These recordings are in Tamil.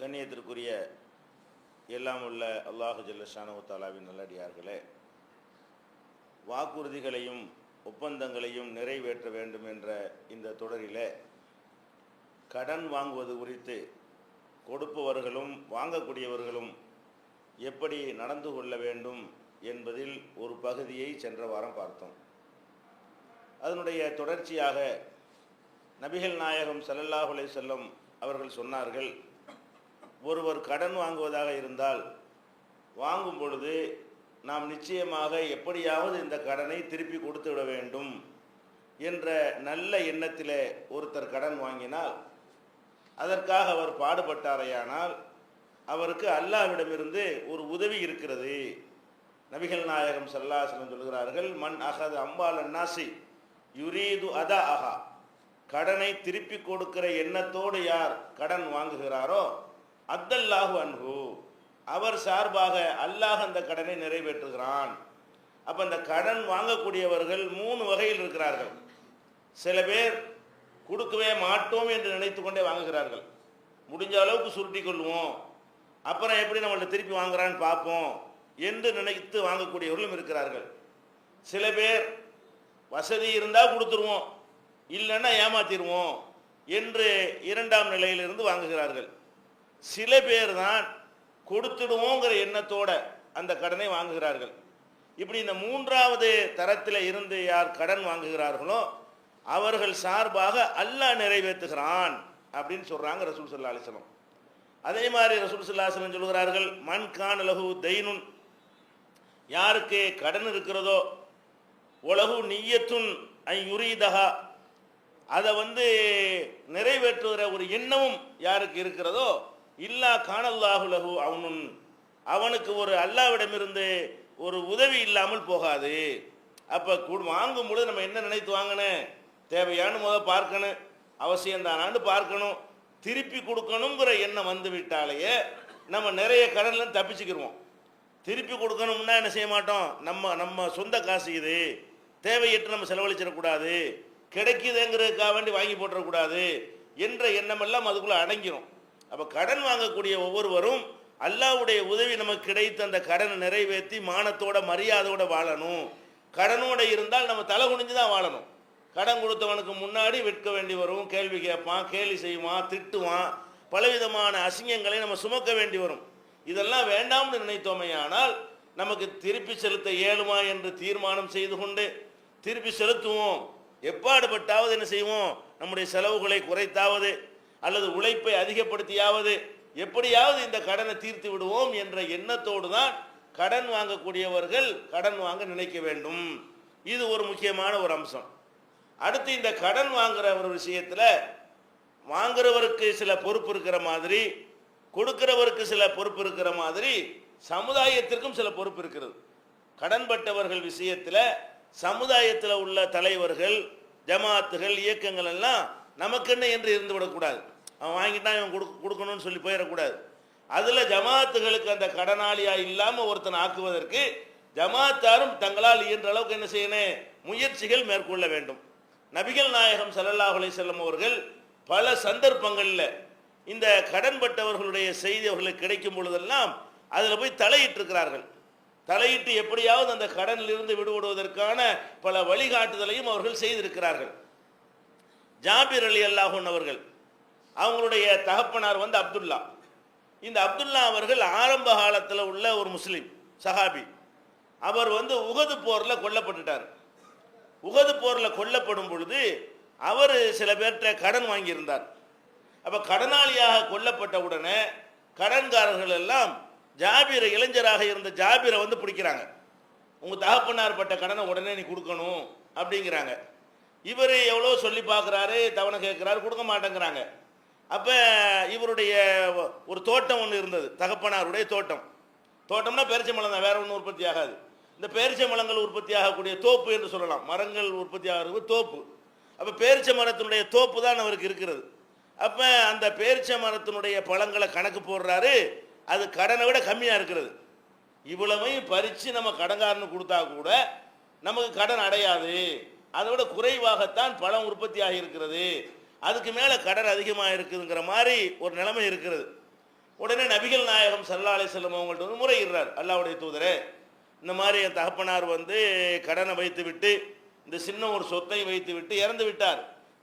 கண்ணியத்திற்குரிய எல்லாம் உள்ள அல்லாஹு ஜல்லஷானு தாலாவின் நல்லடியார்களே வாக்குறுதிகளையும் ஒப்பந்தங்களையும் நிறைவேற்ற வேண்டும் என்ற இந்த தொடரிலே கடன் வாங்குவது குறித்து கொடுப்பவர்களும் வாங்கக்கூடியவர்களும் எப்படி நடந்து கொள்ள வேண்டும் என்பதில் ஒரு பகுதியை சென்ற வாரம் பார்த்தோம். அதனுடைய தொடர்ச்சியாக நபிகள் நாயகம் சல்லல்லாஹுலே செல்லம் அவர்கள் சொன்னார்கள் ஒருவர் கடன் வாங்குவதாக இருந்தால் வாங்கும் பொழுது நாம் நிச்சயமாக எப்படியாவது இந்த கடனை திருப்பி கொடுத்து விட வேண்டும் என்ற நல்ல எண்ணத்திலே ஒருத்தர் கடன் வாங்கினால் அதற்காக அவர் பாடுபட்டாரையானால் அவருக்கு அல்லாஹ்விடமிருந்து ஒரு உதவி இருக்கிறது. நபிகள் நாயகம் சல்லாசலம் சொல்கிறார்கள் மண் அகது அம்பால் நாசி யுரீது அதா அஹா கடனை திருப்பி கொடுக்கிற எண்ணத்தோடு யார் கடன் வாங்குகிறாரோ அத்தல்லாஹு அன்ஹு அவர் சார்பாக அல்லாஹ் அந்த கடனை நிறைவேற்றுகிறான். அப்போ அந்த கடன் வாங்கக்கூடியவர்கள் மூணு வகையில் இருக்கிறார்கள். சில பேர் கொடுக்கவே மாட்டோம் என்று நினைத்து கொண்டே வாங்குகிறார்கள். முடிஞ்ச அளவுக்கு சுருட்டி கொள்வோம் அப்புறம் எப்படி நம்மள்ட்ட திருப்பி வாங்குறான்னு பார்ப்போம் என்று நினைத்து வாங்கக்கூடியவர்களும் இருக்கிறார்கள். சில பேர் வசதி இருந்தால் கொடுத்துருவோம் இல்லைன்னா ஏமாத்திடுவோம் என்று இரண்டாம் நிலையிலிருந்து வாங்குகிறார்கள். சில பேர் தான் கொடுத்துடுவோங்கிற எண்ணத்தோட அந்த கடனை வாங்குகிறார்கள். இப்படி இந்த மூன்றாவது தரத்தில் இருந்து யார் கடன் வாங்குகிறார்களோ அவர்கள் சார்பாக அல்லாஹ் நிறைவேற்றுகிறான் அப்படின்னு சொல்கிறாங்க ரசூல் சல்லா அலிஸ்லம் அதே மாதிரி ரசூல் சல்லாஹலம் சொல்கிறார்கள் மண் கான் லகு தைனுன் யாருக்கு கடன் இருக்கிறதோ உலகு நீயத்துன் ஐ யுரீதகா அதை வந்து நிறைவேற்றுகிற ஒரு எண்ணமும் யாருக்கு இருக்கிறதோ இல்லா காணல்லாஹு லகு அவனுன் அவனுக்கு ஒரு அல்லாவிடமிருந்து ஒரு உதவி இல்லாமல் போகாது. அப்போ வாங்கும் பொழுது நம்ம என்ன நினைத்து வாங்கினேன் தேவையானு முத பார்க்கணும். அவசியம்தானான்னு பார்க்கணும். திருப்பி கொடுக்கணுங்கிற எண்ணம் வந்து விட்டாலேயே நம்ம நிறைய கடன்ல தப்பிச்சுக்கிடுவோம் திருப்பி கொடுக்கணும்னா என்ன செய்ய மாட்டோம்? நம்ம நம்ம சொந்த காசு இது. தேவையற்று நம்ம செலவழிச்சிடக்கூடாது கிடைக்குதுங்கிறதுக்காக வேண்டி வாங்கி போட்டுறக்கூடாது என்ற எண்ணமெல்லாம் அதுக்குள்ளே அடங்கிடும் அப்போ கடன் வாங்கக்கூடிய ஒவ்வொருவரும் அல்லாவுடைய உதவி நமக்கு கிடைத்த அந்த கடனை நிறைவேற்றி மானத்தோட மரியாதையோட வாழணும். கடனோட இருந்தால் நம்ம தலை குனிஞ்சு தான் வாழணும். கடன் கொடுத்தவனுக்கு முன்னாடி விற்க வேண்டி வரும் கேள்வி கேட்பான் கேலி செய்வான் திட்டுவான். பலவிதமான அசிங்கங்களை நம்ம சுமக்க வேண்டி வரும். இதெல்லாம் வேண்டாம்னு நினைத்தோமையானால் நமக்கு திருப்பி செலுத்த இயலுமா என்று தீர்மானம் செய்து கொண்டு திருப்பி செலுத்துவோம். எப்பாடுபட்டாவது என்ன செய்வோம்? நம்முடைய செலவுகளை குறைத்தாவது அல்லது உழைப்பை அதிகப்படுத்தியாவது எப்படியாவது இந்த கடனை தீர்த்து விடுவோம் என்ற எண்ணத்தோடு தான் கடன் வாங்கக்கூடியவர்கள் கடன் வாங்க நினைக்க வேண்டும். இது ஒரு முக்கியமான ஒரு அம்சம். அடுத்து இந்த கடன் வாங்குற ஒரு விஷயத்தில் வாங்குறவருக்கு சில பொறுப்பு இருக்கிற மாதிரி கொடுக்கிறவருக்கு சில பொறுப்பு இருக்கிற மாதிரி சமுதாயத்திற்கும் சில பொறுப்பு இருக்கிறது. கடன்பட்டவர்கள் விஷயத்தில் சமுதாயத்தில் உள்ள தலைவர்கள் ஜமாத்துகள் இயக்கங்கள் எல்லாம் நமக்கென்ன என்று இருந்துவிடக்கூடாது. அவன் வாங்கிட்டான் இவன் கொடு கொடுக்கணும்னு சொல்லி போயிடக்கூடாது. அதில் ஜமாத்துகளுக்கு அந்த கடனாளியாக இல்லாமல் ஒருத்தனை ஆக்குவதற்கு ஜமாத்தாரும் தங்களால் இயன்ற அளவுக்கு என்ன செய்யணும்? முயற்சிகள் மேற்கொள்ள வேண்டும். நபிகள் நாயகம் சல்லல்லாஹ் அலிசல்லம் அவர்கள் பல சந்தர்ப்பங்களில் இந்த கடன்பட்டவர்களுடைய செய்தி அவர்களுக்கு கிடைக்கும் பொழுதெல்லாம் அதில் போய் தலையிட்டிருக்கிறார்கள். தலையிட்டு எப்படியாவது அந்த கடனிலிருந்து விடுபடுவதற்கான பல வழிகாட்டுதலையும் அவர்கள் செய்திருக்கிறார்கள். ஜாபிர் அலி அல்லாஹூன் அவர்கள் அவங்களுடைய தகப்பனார் வந்து அப்துல்லா. இந்த அப்துல்லா அவர்கள் ஆரம்ப காலத்தில் உள்ள ஒரு முஸ்லீம் சஹாபி. அவர் வந்து உகது போரில் கொல்லப்பட்டுட்டார். உகது போரில் கொல்லப்படும் பொழுது அவர் சில பேர்கிட்ட கடன் வாங்கியிருந்தார். அப்போ கடனாளியாக கொல்லப்பட்ட உடனே கடன்காரர்கள் எல்லாம் ஜாபீரை இளைஞராக இருந்த ஜாபீரை வந்து பிடிக்கிறாங்க. உங்கள் தகப்பனார் பட்ட கடனை உடனே நீ கொடுக்கணும் அப்படிங்கிறாங்க. இவர் எவ்வளோ சொல்லி பார்க்குறாரு தவணை கேட்குறாரு கொடுக்க மாட்டேங்கிறாங்க. அப்போ இவருடைய ஒரு தோட்டம் ஒன்று இருந்தது. தகப்பனாருடைய தோட்டம். தோட்டம்னா பேரிச்சம்பழம் தான் வேற ஒன்றும் உற்பத்தி ஆகாது. இந்த பேரிச்சம்பழங்கள் உற்பத்தி ஆகக்கூடிய தோப்பு என்று சொல்லலாம். மரங்கள் உற்பத்தி ஆகிறது தோப்பு. அப்போ பேரிச்சை மரத்தினுடைய தோப்பு தான் அவருக்கு இருக்கிறது. அப்போ அந்த பேரிச்சை மரத்தினுடைய பழங்களை கணக்கு போடுறாரு. அது கடனை விட கம்மியாக இருக்கிறது. இவ்வளவையும் பறித்து நம்ம கடன்காரனுக்கு கொடுத்தா கூட நமக்கு கடன் அடையாது. அதை விட குறைவாகத்தான் பழம் உற்பத்தி ஆகியிருக்கிறது அதுக்கு மேலே கடன் அதிகமாக இருக்குதுங்கிற மாதிரி ஒரு நிலைமை இருக்கிறது உடனே நபிகள் நாயகம் சல்லா அலிஸ்லம் அவங்கள்ட்ட வந்து முறையிடுறார். அல்லாவுடைய தூதரே இந்த மாதிரி என் தகப்பனார் வந்து கடனை வைத்து விட்டு இந்த சின்ன ஒரு சொத்தை வைத்து விட்டு இறந்து விட்டார்.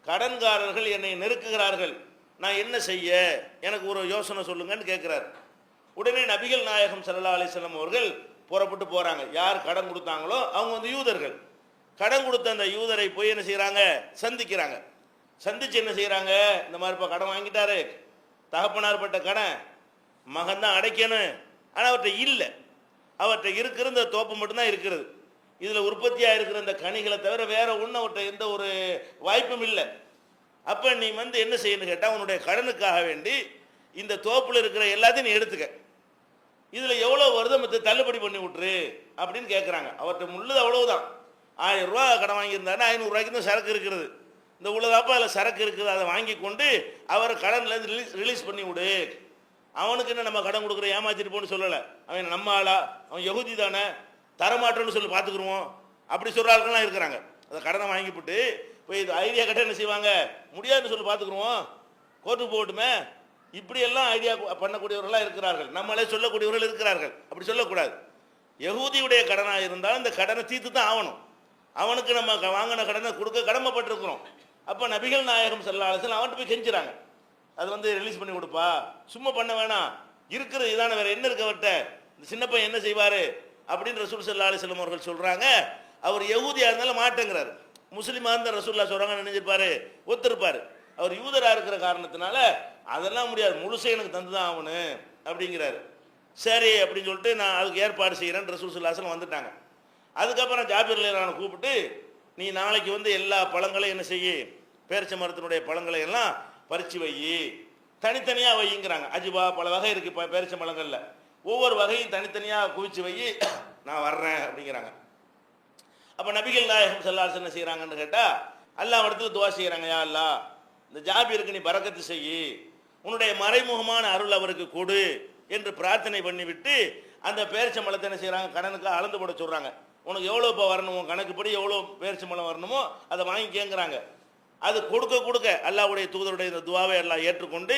கடன்காரர்கள் என்னை நெருக்குகிறார்கள். நான் என்ன செய்ய? எனக்கு ஒரு யோசனை சொல்லுங்கன்னு கேட்குறார். உடனே நபிகள் நாயகம் சல்லா அலிஸ்லாம் அவர்கள் புறப்பட்டு போகிறாங்க யார் கடன் கொடுத்தாங்களோ அவங்க வந்து யூதர்கள். கடன் கொடுத்த அந்த யூதரை போய் என்ன செய்கிறாங்க சந்திக்கிறாங்க. சந்திச்சு என்ன செய்கிறாங்க இந்த மாதிரி இப்போ கடன் வாங்கிட்டாரு. தகப்பனார் பட்ட கடன் மகன் தான் அடைக்கணும். ஆனால் அவர்கிட்ட இல்லை. அவர்கிட்ட இருக்கிற இந்த தோப்பு மட்டும்தான் இருக்கிறது. இதில் உற்பத்தியாக இருக்கிற இந்த கனிகளை தவிர வேற ஒன்றும் அவர்கிட்ட எந்த ஒரு வாய்ப்பும் இல்லை. அப்போ நீ வந்து என்ன செய்யணும்னு கேட்டால் உன்னுடைய கடனுக்காக வேண்டி இந்த தோப்பில் இருக்கிற எல்லாத்தையும் நீ எடுத்துக்க. இதில் எவ்வளோ வருதோ மற்ற தள்ளுபடி பண்ணி விட்டுரு அப்படின்னு கேட்குறாங்க அவர்கிட்ட முள்ளது அவ்வளவுதான். ஆயிரம் ரூபா கடன் வாங்கியிருந்தாருன்னா ஐநூறுரூவாய்க்கு தான் சரக்கு இருக்கிறது. இந்த உள்ளதாப்பா அதில் சரக்கு இருக்குது அதை வாங்கி கொண்டு அவரை கடன்லேருந்து ரிலீஸ் ரிலீஸ் பண்ணி விடு. அவனுக்கு என்ன நம்ம கடன் கொடுக்குற ஏமாத்திட்டு போன்னு சொல்லலை. அவன் நம்ம ஆளா? அவன் யகுதி தானே? தரமாட்டோன்னு சொல்லி பார்த்துக்குருவோம். அப்படி சொல்கிற ஆட்கள்லாம் இருக்கிறாங்க. அதை கடனை வாங்கிவிட்டு போய் இது ஐடியா கட்ட என்ன செய்வாங்க? முடியாதுன்னு சொல்லி பார்த்துக்குருவோம். கோர்ட்டுக்கு போகட்டுமே. இப்படியெல்லாம் ஐடியா பண்ணக்கூடியவர்களாக இருக்கிறார்கள். நம்மளே சொல்லக்கூடியவர்கள் இருக்கிறார்கள். அப்படி சொல்லக்கூடாது. யகுதியுடைய கடனாக இருந்தால் இந்த கடனை தீர்த்து தான் ஆகணும். அவனுக்கு நம்ம க- வாங்கின கடனை கொடுக்க கடமைப்பட்டிருக்கிறோம். அப்போ நபிகள் நாயகம் செல்லாலசன் அவன்ட்டு போய் கெஞ்சுறாங்க. அது வந்து ரிலீஸ் பண்ணி கொடுப்பா. சும்மா பண்ண வேணாம். இருக்கிறது இதான வேற என்ன இருக்கு அவர்கிட்ட? இந்த சின்ன பையன் என்ன செய்வாரு? அப்படின்னு ரசூல் சல்லா அலிஸ்லம் அவர்கள் சொல்றாங்க. அவர் யகுதியாக இருந்தாலும் மாட்டேங்கிறாரு. முஸ்லீமாக இருந்தால் ரசூல்லா சொல்றாங்க நினைஞ்சிருப்பாரு ஒத்துருப்பாரு. அவர் யூதராக இருக்கிற காரணத்தினால அதெல்லாம் முடியாது. முழுசை எனக்கு தந்துதான் ஆகணும் அப்படிங்கிறாரு. சரி அப்படின்னு சொல்லிட்டு நான் அதுக்கு ஏற்பாடு செய்கிறேன் ரசூல் சுல்லாசலம் வந்துட்டாங்க. அதுக்கப்புறம் ஜாபிர் நான் கூப்பிட்டு நீ நாளைக்கு வந்து எல்லா பழங்களையும் என்ன செய்யி? பேரிச்ச மரத்தினுடைய பழங்களை எல்லாம் பறித்து வை. தனித்தனியாக வைங்கிறாங்க. அஜிபா பல வகை இருக்கு இப்போ பேரிச்ச பழங்களில் ஒவ்வொரு வகையும் தனித்தனியாக குவிச்சு வை. நான் வர்றேன் அப்படிங்கிறாங்க. அப்போ நபிகள் நாயகம் செல்லாஸ் என்ன செய்கிறாங்கன்னு கேட்டால் எல்லா இடத்துல துவா செய்கிறாங்க யா அல்லா இந்த ஜாபிருக்கு நீ பறக்கத்து செய்யி உன்னுடைய மறைமுகமான அருள் அவருக்கு கொடு என்று பிரார்த்தனை பண்ணிவிட்டு அந்த பேரிச்சம்பளத்தை என்ன செய்கிறாங்க கடனுக்கு அளந்து போட சொல்கிறாங்க உனக்கு எவ்வளோ இப்போ வரணுமோ கணக்குப்படி எவ்வளோ பேரிச்சம்பளம் வரணுமோ அதை வாங்கி கேட்குறாங்க அது கொடுக்க கொடுக்க அல்லாவுடைய தூதருடைய இந்த துவாவை எல்லாம் ஏற்றுக்கொண்டு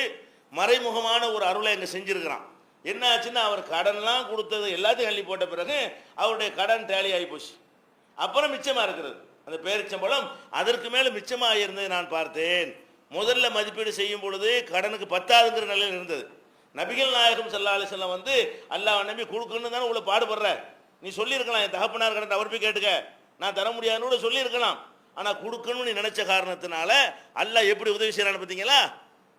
மறைமுகமான ஒரு அருளை இங்கே செஞ்சுருக்கிறான். என்ன ஆச்சுன்னா அவர் கடன்லாம் கொடுத்தது எல்லாத்தையும் அள்ளி போட்ட பிறகு அவருடைய கடன் டேலி ஆகி போச்சு. அப்புறம் மிச்சமாக இருக்கிறது அந்த பேரிச்சம்பழம் அதற்கு மேலே மிச்சமாக இருந்தது நான் பார்த்தேன். முதல்ல மதிப்பீடு செய்யும் பொழுது கடனுக்கு பத்தாதுங்கிற நிலையில் இருந்தது. நபிகள் நாயகம் ஸல்லல்லாஹு அலைஹி வந்து அல்லாஹ் நம்பி கொடுக்கணும்னு தானே உங்களை பாடுபடுற. நீ சொல்லியிருக்கலாம் என் தகப்பனார் கடன் அவர் போய் கேட்டுக்க. நான் தர முடியாதுன்னு கூட சொல்லியிருக்கலாம். ஆனால் கொடுக்கணும்னு நினச்ச நினைச்ச காரணத்தினால அல்லாஹ் எப்படி உதவி செய்யறான்னு பார்த்தீங்களா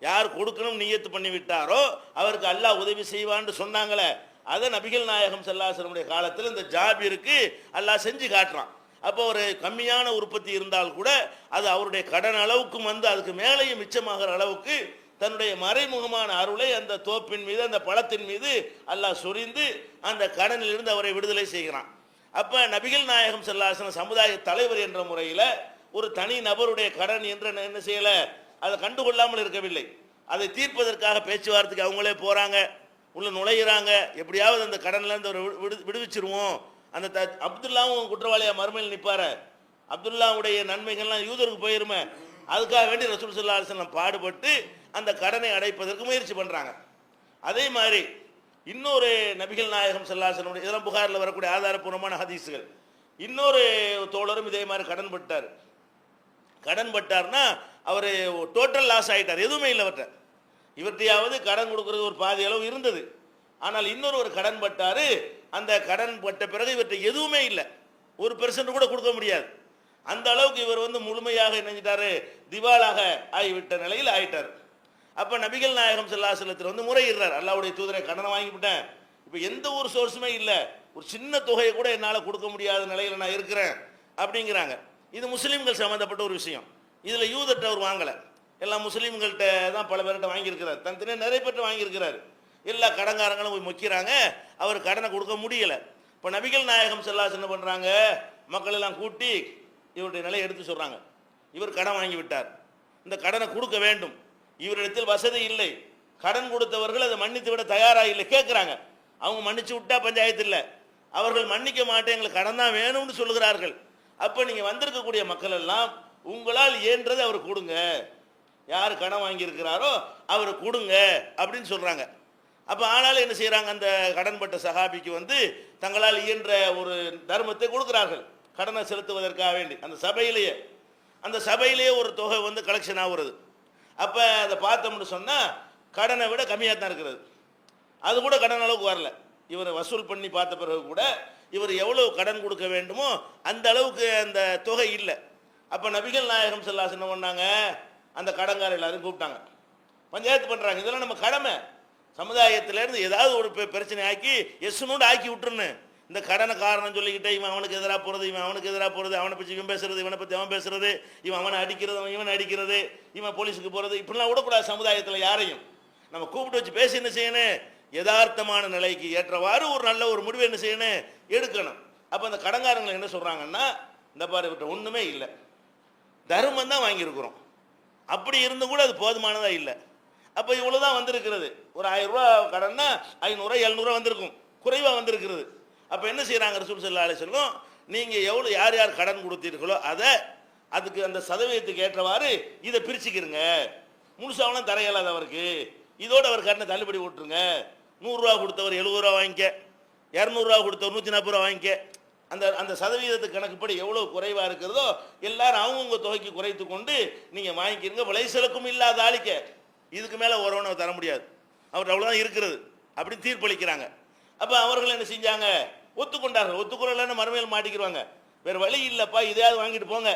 யார் கொடுக்கணும் நியத்து பண்ணி விட்டாரோ அவருக்கு அல்லாஹ் உதவி செய்வான்னு சொன்னாங்களே. அதை நபிகள் நாயகம் செல்லாசனுடைய காலத்தில் இந்த ஜாபிருக்கு அல்லாஹ் செஞ்சு காட்டுறான். அப்போ ஒரு கம்மியான உற்பத்தி இருந்தால் கூட அது அவருடைய கடன் அளவுக்கும் வந்து அதுக்கு மேலேயும் மிச்சமாகிற அளவுக்கு தன்னுடைய மறைமுகமான அருளை அந்த தோப்பின் மீது அந்த பழத்தின் மீது அல்லாஹ் சொரிந்து அந்த கடனிலிருந்து அவரை விடுதலை செய்கிறான். அப்போ நபிகள் நாயகம் செல்லாசன சமுதாய தலைவர் என்ற முறையில் ஒரு தனி நபருடைய கடன் என்று என்ன செய்யலை? அதை கண்டுகொள்ளாமல் இருக்கவில்லை. அதை தீர்ப்பதற்காக பேச்சுவார்த்தைக்கு அவங்களே போகிறாங்க உள்ளே நுழையிறாங்க. எப்படியாவது அந்த கடன்லேருந்து ஒரு விடு விடுவிச்சிருவோம். அந்த த அப்துல்லாவும் குற்றவாளியாக மறுமையில் நிற்பார் அப்துல்லாவுடைய நன்மைகள்லாம் யூதருக்கு போயிருமே. அதுக்காக வேண்டி ரசூல் சுல்லா அலிஸ்லாம் பாடுபட்டு அந்த கடனை அடைப்பதற்கு முயற்சி பண்ணுறாங்க அதே மாதிரி இன்னொரு நபிகள் நாயகம் சல்லாசனுடைய இதெல்லாம் புகாரில் வரக்கூடிய ஆதாரப்பூர்வமான ஹதீஸுகள். இன்னொரு தோழரும் இதே மாதிரி கடன் பட்டார். கடன் பட்டார்னா அவர் டோட்டல் லாஸ் ஆகிட்டார் எதுவுமே இல்லை அவர்கிட்ட இவர்கிட்டயாவது கடன் கொடுக்குறது ஒரு பாதி அளவு இருந்தது. ஆனால் இன்னொரு ஒரு கடன் பட்டார். அந்த கடன் பட்ட பிறகு இவர்கிட்ட எதுவுமே இல்லை. ஒரு பெர்சன்ட் கூட கொடுக்க முடியாது. அந்த அளவுக்கு இவர் வந்து முழுமையாக நினைஞ்சிட்டாரு திவாலாக ஆகிவிட்ட நிலையில் ஆயிட்டார். அப்போ நபிகள் நாயகம் செல்லாசலத்தில் வந்து முறையிடுறார். அல்லாவுடைய தூதரை கடனை வாங்கிவிட்டேன். இப்போ எந்த ஒரு சோர்ஸுமே இல்லை. ஒரு சின்ன தொகையை கூட என்னால் கொடுக்க முடியாத நிலையில் நான் இருக்கிறேன் அப்படிங்கிறாங்க. இது முஸ்லீம்கள் சம்மந்தப்பட்ட ஒரு விஷயம். இதில் யூதர்கிட்ட அவர் வாங்கலை. எல்லா முஸ்லீம்கள்கிட்ட தான் பல பேர்கிட்ட வாங்கியிருக்கிறார். தனித்தனியாக நிறைய பேர்ட்ட வாங்கியிருக்கிறார். எல்லா கடன்காரங்களும் போய் முக்கிறாங்க. அவர் கடனை கொடுக்க முடியலை. இப்போ நபிகள் நாயகம் செல்லாஸ் என்ன பண்ணுறாங்க மக்கள் எல்லாம் கூட்டி இவருடைய நிலையை எடுத்து சொல்கிறாங்க இவர் கடன் வாங்கி விட்டார். இந்த கடனை கொடுக்க வேண்டும். இவரிடத்தில் வசதி இல்லை. கடன் கொடுத்தவர்கள் அதை மன்னித்து விட தயாராக இல்லை. கேட்குறாங்க அவங்க மன்னிச்சு விட்டா பஞ்சாயத்து இல்லை. அவர்கள் மன்னிக்க மாட்டேன். எங்களுக்கு கடன் தான் வேணும்னு சொல்லுகிறார்கள். அப்போ நீங்கள் வந்திருக்கக்கூடிய மக்கள் எல்லாம் உங்களால் இயன்றதை அவர் கொடுங்க. யார் கடன் வாங்கியிருக்கிறாரோ அவர் கொடுங்க அப்படின்னு சொல்கிறாங்க அப்போ ஆனாலும் என்ன செய்கிறாங்க அந்த கடன்பட்ட சகாபிக்கு வந்து தங்களால் இயன்ற ஒரு தர்மத்தை கொடுக்குறார்கள். கடனை செலுத்துவதற்காக வேண்டி. அந்த சபையிலேயே. அந்த சபையிலேயே ஒரு தொகை வந்து கலெக்ஷன் ஆகுறது. அப்போ அதை பார்த்தோம்னு சொன்னால் கடனை விட கம்மியாக தான் இருக்கிறது. அது கூட கடன் அளவுக்கு வரல. இவரை வசூல் பண்ணி பார்த்த பிறகு கூட இவர் எவ்வளவு கடன் கொடுக்க வேண்டுமோ அந்த அளவுக்கு அந்த தொகை இல்லை. அப்போ நபிகள் நாயகம் செல்லாஸ் என்ன பண்ணாங்க அந்த கடங்கார எல்லாரும் கூப்பிட்டாங்க. பஞ்சாயத்து பண்ணுறாங்க இதெல்லாம் நம்ம கடமை. சமுதாயத்திலேருந்து ஏதாவது ஒரு பிரச்சனை ஆக்கி எஸ்னோடு ஆக்கி விட்டுருன்னு. இந்த கடனை காரணம் சொல்லிக்கிட்டே இவன் அவனுக்கு எதிராக போகிறது இவன் அவனுக்கு எதிராக போகிறது அவனை பற்றி இவன் பேசுறது இவனை பற்றி அவன் பேசுறது இவன் அவனை அடிக்கிறது அவன் இவனை அடிக்கிறது இவன் போலீஸுக்கு போகிறது இப்படிலாம் விடக்கூடாது சமுதாயத்தில் யாரையும். நம்ம கூப்பிட்டு வச்சு பேசி என்ன செய்யணும்? யதார்த்தமான நிலைக்கு ஏற்றவாறு ஒரு நல்ல ஒரு முடிவு என்ன செய்யணும்? எடுக்கணும். அப்போ அந்த கடங்காரங்களை என்ன சொல்கிறாங்கன்னா இந்த பாரு இவர்கிட்ட ஒன்றுமே இல்லை. தர்மம் தான் வாங்கியிருக்கிறோம். அப்படி இருந்தும் கூட அது போதுமானதாக இல்லை. அப்போ இவ்வளோ தான் வந்திருக்கிறது. ஒரு ஆயிரம் கடன்னா ஐநூறுரூவா எழுநூறுவா வந்திருக்கும். குறைவாக வந்திருக்கிறது. அப்போ என்ன செய்கிறாங்க ரசூல் சல்லா அலி நீங்கள் எவ்வளோ யார் யார் கடன் கொடுத்தீர்களோ அதை அதுக்கு அந்த சதவீதத்துக்கு ஏற்றவாறு இதை பிரிச்சுக்கிறங்க முழுசாவெல்லாம் தர இயலாது அவருக்கு. இதோட அவர் கடனை தள்ளுபடி விட்டுருங்க நூறுரூவா கொடுத்தவர் எழுபது ரூபா வாங்கிக்க. இரநூறுவா கொடுத்தவர் நூற்றி நாற்பது ரூபா வாங்கிக்க. அந்த அந்த சதவீதத்து கணக்குப்படி எவ்வளோ குறைவாக இருக்கிறதோ எல்லாரும் அவங்கவுங்க தொகைக்கு குறைத்து கொண்டு நீங்கள் வாங்கிக்கிறங்க. விளைச்சலுக்கும் இல்லாத ஆளிக்க. இதுக்கு மேலே ஒருவனை தர முடியாது. அவர் அவ்வளோதான் இருக்கிறது. அப்படி தீர்ப்பளிக்கிறாங்க. அப்போ அவர்கள் என்ன செஞ்சாங்க? ஒத்துக்கொண்டார்கள். ஒத்துக்கொள்ளலன்னு மறுமையில் மாட்டிக்கிடுவாங்க வேறு வழி இல்லைப்பா இதையாவது வாங்கிட்டு போங்க.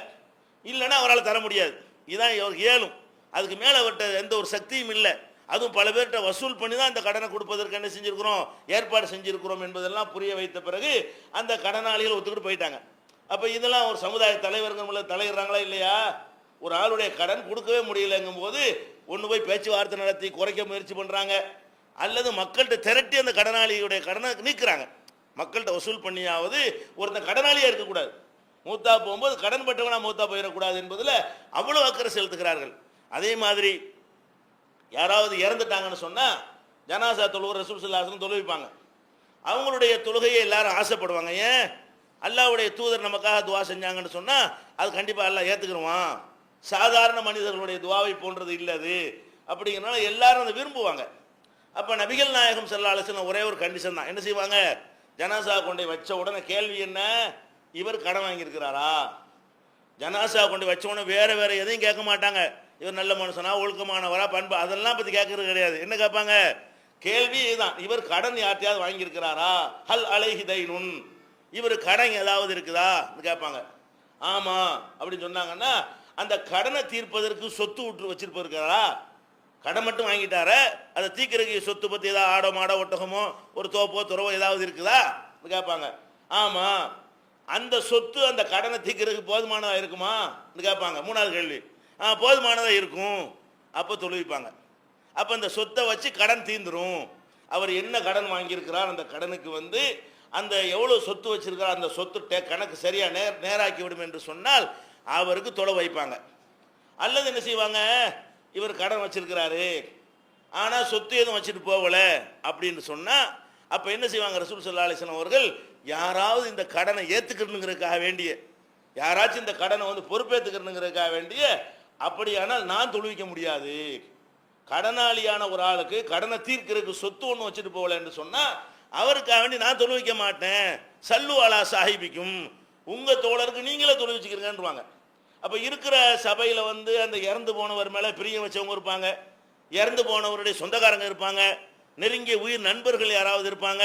இல்லைன்னா அவரால் தர முடியாது. இதான் இவர் ஏழும். அதுக்கு மேலே அவர்கிட்ட எந்த ஒரு சக்தியும் இல்லை. அதுவும் பல பேர்கிட்ட வசூல் பண்ணி தான் அந்த கடனை கொடுப்பதற்கு என்ன செஞ்சிருக்கிறோம்? ஏற்பாடு செஞ்சுருக்கிறோம் என்பதெல்லாம் புரிய வைத்த பிறகு அந்த கடனாளிகள் ஒத்துக்கிட்டு போயிட்டாங்க. அப்போ இதெல்லாம் ஒரு சமுதாய தலைவர்கள் தலையிடுறாங்களா இல்லையா? ஒரு ஆளுடைய கடன் கொடுக்கவே முடியலங்கும் போது ஒன்று போய் பேச்சுவார்த்தை நடத்தி குறைக்க முயற்சி பண்ணுறாங்க அல்லது மக்கள்கிட்ட திரட்டி அந்த கடனாளியுடைய கடனை நீக்குறாங்க. மக்கள்கிட்ட வசூல் பண்ணியாவது ஒருத்தன் கடனாளியாக இருக்கக்கூடாது. மூத்தா போகும்போது கடன் பட்டவனா மூத்தா போயிடக்கூடாது என்பதில் அவ்வளோ அக்கறை செலுத்துகிறார்கள். அதே மாதிரி யாராவது இறந்துட்டாங்கன்னு சொன்னால் ஜனாசா தொழுவர் ரசூல் தொழுவிப்பாங்க. அவங்களுடைய தொழுகையை எல்லாரும் ஆசைப்படுவாங்க. ஏன்? அல்லாவுடைய தூதர் நமக்காக துவா செஞ்சாங்கன்னு சொன்னால் அது கண்டிப்பாக எல்லாம் ஏற்றுக்கிடுவான் சாதாரண மனிதர்களுடைய துவாவை போன்றது இல்லை அது. அப்படிங்கிறனால எல்லாரும் அதை விரும்புவாங்க. அப்போ நபிகள் நாயகம் செல்லாலசன் ஒரே ஒரு கண்டிஷன் தான். என்ன செய்வாங்க? ஜனாசா கொண்டு போய் வச்ச உடனே கேள்வி என்ன? இவர் கடன் வாங்கியிருக்கிறாரா? ஜனாசா கொண்டு வச்ச உடனே வேற வேற எதையும் கேட்க மாட்டாங்க. இவர் நல்ல மனுஷனா ஒழுக்கமானவரா பண்பு அதெல்லாம் பற்றி கேட்கறது கிடையாது. என்ன கேட்பாங்க? கேள்வி இதுதான். இவர் கடன் யார்ட்டையாவது வாங்கியிருக்கிறாரா? ஹல் அலைஹி தைனுன். இவர் கடன் ஏதாவது இருக்குதா? கேட்பாங்க. ஆமாம் அப்படின்னு சொன்னாங்கன்னா அந்த கடனை தீர்ப்பதற்கு சொத்து விட்டு வச்சிருப்பிருக்கிறாரா கடன் மட்டும் வாங்கிட்டார அதை தீக்கிறதுக்கு சொத்து பற்றி ஏதாவது ஆடோ மாடோ ஒட்டகமோ ஒரு தோப்போ துறவோ ஏதாவது இருக்குதா? கேட்பாங்க. ஆமாம் அந்த சொத்து அந்த கடனை தீக்கிறதுக்கு போதுமானதாக இருக்குமா? கேட்பாங்க. மூணாவது கேள்வி. போதுமானதாக இருக்கும். அப்போ தொழுவிப்பாங்க. அப்போ இந்த சொத்தை வச்சு கடன் தீந்துரும். அவர் என்ன கடன் வாங்கியிருக்கிறார்? அந்த கடனுக்கு வந்து அந்த எவ்வளோ சொத்து வச்சிருக்கிறார் அந்த சொத்து கணக்கு சரியாக நேர் நேராக்கி விடும் என்று சொன்னால் அவருக்கு தொலை வைப்பாங்க. அல்லது என்ன செய்வாங்க? இவர் கடன் வச்சிருக்கிறாரு. ஆனால் சொத்து எதுவும் வச்சுட்டு போகல அப்படின்னு சொன்னால் அப்போ என்ன செய்வாங்க? ரசூல் சல்லா அலிஸ்லாம் அவர்கள் யாராவது இந்த கடனை ஏற்றுக்கணுங்கிறதுக்காக வேண்டிய யாராச்சும் இந்த கடனை வந்து பொறுப்பேற்றுக்கணுங்கிறதுக்காக வேண்டிய அப்படியானால் நான் தொழுவிக்க முடியாது. கடனாளியான ஒரு ஆளுக்கு கடனை தீர்க்கிறதுக்கு சொத்து ஒன்று வச்சுட்டு போகல என்று சொன்னால் அவருக்காக வேண்டி நான் தொழுவிக்க மாட்டேன். சல்லு அலா சாஹிபிக்கும். உங்கள் தோழருக்கு நீங்களே தொழுவிச்சுக்கிறீங்கன்றுவாங்க அப்போ இருக்கிற சபையில் வந்து அந்த இறந்து போனவர் மேலே பிரியம் வச்சவங்க இருப்பாங்க. இறந்து போனவருடைய சொந்தக்காரங்க இருப்பாங்க. நெருங்கிய உயிர் நண்பர்கள் யாராவது இருப்பாங்க.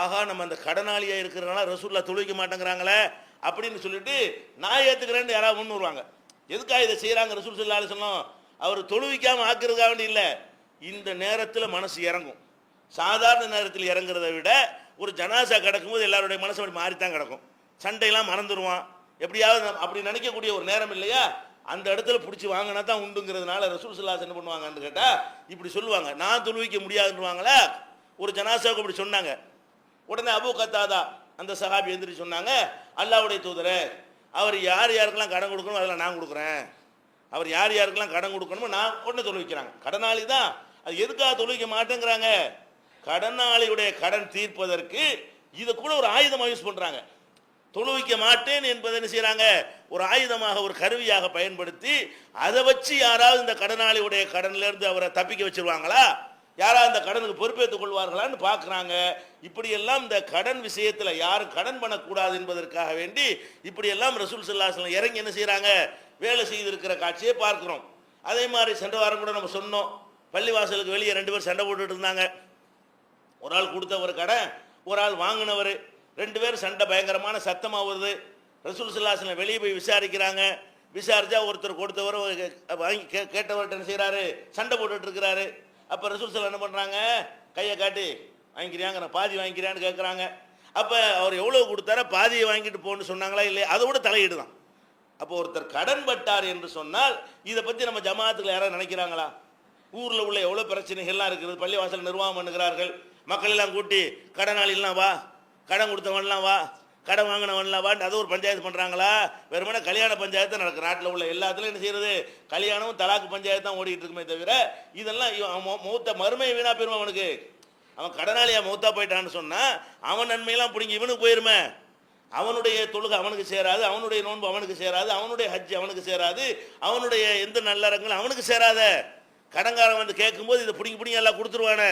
ஆஹா நம்ம அந்த கடனாளியாக இருக்கிறனால ரசூல்லா தொழுவிக்க மாட்டேங்கிறாங்களே அப்படின்னு சொல்லிட்டு நான் ஏற்றுக்கிறேன்னு யாராவது ஒன்று வருவாங்க. எதுக்காக இதை செய்கிறாங்க ரசூல் சொல்லாலும் சொன்னோம் அவர் தொழுவிக்காமல் ஆக்குறதுக்காக வேண்டி இல்லை. இந்த நேரத்தில் மனசு இறங்கும். சாதாரண நேரத்தில் இறங்குறத விட ஒரு ஜனாசா கிடக்கும்போது எல்லாருடைய மனசு அப்படி மாறித்தான் கிடக்கும். சண்டையெல்லாம் மறந்துடுவான் எப்படியாவது அப்படி நினைக்கக்கூடிய ஒரு நேரம் இல்லையா? அந்த இடத்துல பிடிச்சி வாங்கினா தான் உண்டுங்கிறதுனால ரசூல் சல்லாஸ் என்ன பண்ணுவாங்கன்னு கேட்டால் இப்படி சொல்லுவாங்க. நான் தொழுவிக்க முடியாதுன்னுவாங்களா? ஒரு ஜனாசாவுக்கு அப்படி சொன்னாங்க. உடனே அபு கத்தாதா அந்த சஹாபி எந்திரி சொன்னாங்க அல்லாவுடைய தூதரை அவர் யார் யாருக்கெல்லாம் கடன் கொடுக்கணும் அதில் நான் கொடுக்குறேன். அவர் யார் யாருக்கெல்லாம் கடன் கொடுக்கணுமோ நான் உடனே தொழுவிக்கிறாங்க கடனாளி தான். அது எதுக்காக தொழுவிக்க மாட்டேங்கிறாங்க? கடனாளியுடைய கடன் தீர்ப்பதற்கு இதை கூட ஒரு ஆயுதமாக யூஸ் பண்ணுறாங்க தொழுவிக்க மாட்டேன் என்பதை என்ன செய்கிறாங்க ஒரு ஆயுதமாக ஒரு கருவியாக பயன்படுத்தி அதை வச்சு யாராவது இந்த கடனாளியுடைய கடன்லேருந்து அவரை தப்பிக்க வச்சிருவாங்களா? யாராக அந்த கடனுக்கு பொறுப்பேற்றுக் கொள்வார்களான்னு பார்க்குறாங்க. இப்படியெல்லாம் இந்த கடன் விஷயத்தில் யாரும் கடன் பண்ணக்கூடாது என்பதற்காக வேண்டி இப்படியெல்லாம் ரசூல் சல்லாஹ் இறங்கி என்ன செய்கிறாங்க வேலை செய்திருக்கிற காட்சியை பார்க்குறோம். அதே மாதிரி சென்ற வாரம் கூட நம்ம சொன்னோம். பள்ளிவாசலுக்கு வெளியே ரெண்டு பேர் சண்டை போட்டுட்டு இருந்தாங்க. ஒரு ஆள் கொடுத்த ஒரு கடை ஒரு ஆள் வாங்கினவர். ரெண்டு பேரும் சண்டை பயங்கரமான சத்தமாக வருது. ரசூல் சுல்லாசனை வெளியே போய் விசாரிக்கிறாங்க. விசாரிச்சா ஒருத்தர் கொடுத்தவர் வாங்கி கே கேட்டவர்கிட்ட என்ன செய்கிறாரு சண்டை போட்டுட்ருக்கிறாரு அப்போ ரசூல் சல்லா என்ன பண்ணுறாங்க கையை காட்டி வாங்கிக்கிறியாங்கிற நான் பாதி வாங்கிக்கிறேன்னு கேட்குறாங்க அப்போ அவர் எவ்வளோ கொடுத்தாரோ பாதியை வாங்கிட்டு போன்னு சொன்னாங்களா இல்லையா? அதை விட தலையீடு தான் அப்போ ஒருத்தர் கடன் பட்டார் என்று சொன்னால் இதை பற்றி நம்ம ஜமாத்துக்குள்ள யாராவது நினைக்கிறாங்களா? ஊரில் உள்ள எவ்வளோ பிரச்சனைகள்லாம் இருக்குது பள்ளிவாசல் நிர்வாகம் பண்ணுகிறார்கள். மக்கள் எல்லாம் கூட்டி கடனாளிலாம் வா கடன் கொடுத்தவன்லாம் வா கடன் வாங்கினவன்லாம் வாண்டு அது ஒரு பஞ்சாயத்து பண்ணுறாங்களா வெறுமனே கல்யாண பஞ்சாயத்து நடக்கு நாட்டில் உள்ள எல்லாத்துலையும் என்ன செய்யறது? கல்யாணமும் தலாக்கு பஞ்சாயத்து தான் ஓடிட்டு இருக்குமே தவிர இதெல்லாம் அவன் மூத்த மறுமையை வீணா போயிருமா அவனுக்கு? அவன் கடனாளியா மூத்தா போயிட்டான்னு சொன்னா அவன் நன்மையெல்லாம் பிடிங்கி இவனுக்கு போயிருமே. அவனுடைய தொழுகை அவனுக்கு சேராது அவனுடைய நோன்பு அவனுக்கு சேராது அவனுடைய ஹஜ் அவனுக்கு சேராது அவனுடைய எந்த நல்லறங்களும் அவனுக்கு சேராத. கடன்காரன் வந்து கேட்கும்போது இதை பிடிங்கி பிடிங்க எல்லாம் கொடுத்துருவானே.